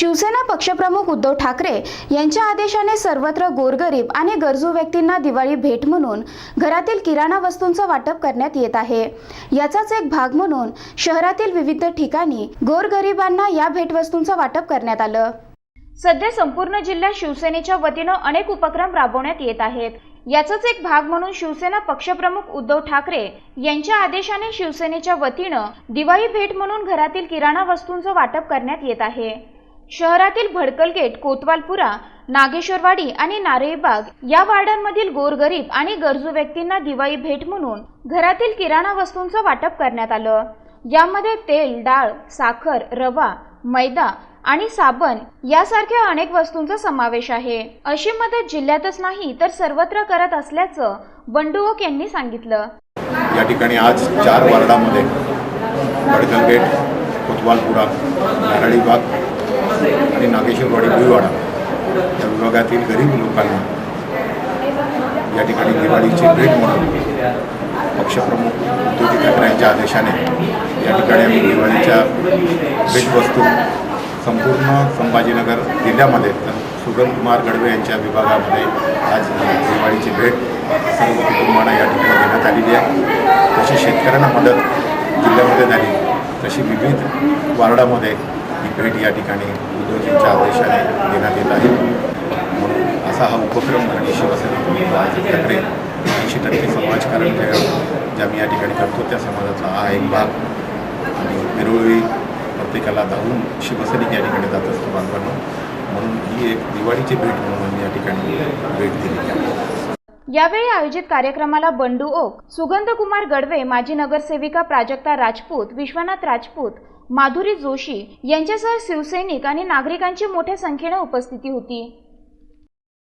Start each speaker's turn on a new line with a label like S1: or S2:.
S1: शिवसेना पक्षप्रमुख उद्धव ठाकरे यांच्या आदेशाने सर्वत्र गोरगरीब आणि गरजू व्यक्तींना दिवाळी भेट म्हणून घरातील किराणा वस्तूंचं वाटप करण्यात येत आहे. याचाच एक भाग म्हणून शहरातील विविध ठिकाणी गोरगरिबांना या भेटवस्तूंचं वाटप करण्यात आलं. सध्या संपूर्ण जिल्ह्यात शिवसेनेच्या वतीनं अनेक उपक्रम राबवण्यात येत आहेत. याचाच एक भाग म्हणून शिवसेना पक्षप्रमुख उद्धव ठाकरे यांच्या आदेशाने शिवसेनेच्या वतीनं दिवाळी भेट म्हणून घरातील किराणा वस्तूंचं वाटप करण्यात येत आहे. शहरातील भडकल गेट कोतवालपुरा नागेश्वरवाडी आणि नारळीबाग या वार्डांमधील गोरगरीब आणि गरजू व्यक्तींना दिवाळी भेट म्हणून घरातील किराणा वस्तूंचं वाटप करण्यात आलं. यामध्ये तेल डाळ साखर रवा मैदा आणि साबण यासारख्या अनेक वस्तूंचा समावेश आहे. अशी मदत जिल्ह्यातच नाही तर सर्वत्र करत असल्याचं बंडू ओक यांनी सांगितलं.
S2: या ठिकाणी आज चार वार्डामध्ये बडगलगेट कोतवालपुरा नारळीबाग आणि नागेश्वरवाडी भुईवाडा या विभागातील गरीब लोकांना या ठिकाणी दिवाळीची भेट म्हणून पक्षप्रमुख उद्धवजी ठाकरे यांच्या आदेशाने या ठिकाणी आम्ही दिवाळीच्या भेटवस्तू संपूर्ण संभाजीनगर जिल्ह्यामध्ये तर कुमार गडवे यांच्या विभागामध्ये आज दिवाळीची भेट सर्व कुटुंबांना या ठिकाणी देण्यात आलेली आहे. तशी शेतकऱ्यांना मदत जिल्ह्यामध्ये झाली. तशी विविध वार्डामध्ये ही भेट या ठिकाणी उद्योजींच्या आदेशाने देण्यात येत आहे. म्हणून असा हा उपक्रम आणि शिवसेना बाळासाहेब ठाकरे ऐंशी टक्के समाजकारण जे जे आम्ही या ठिकाणी करतो त्या समाजाचा हा एक भाग. आणि वेळोवेळी प्रत्येकाला धावून शिवसैनिक या ठिकाणी जात असतो बांधवांना. म्हणून ही एक दिवाळीची भेट म्हणून या ठिकाणी भेट दिली आहे
S1: यावेळी आयोजित कार्यक्रमाला बंडू ओक सुगंधकुमार गडवे माजी नगरसेविका प्राजक्ता राजपूत विश्वनाथ राजपूत माधुरी जोशी यांच्यासह शिवसैनिक आणि नागरिकांची मोठ्या संख्येनं उपस्थिती होती.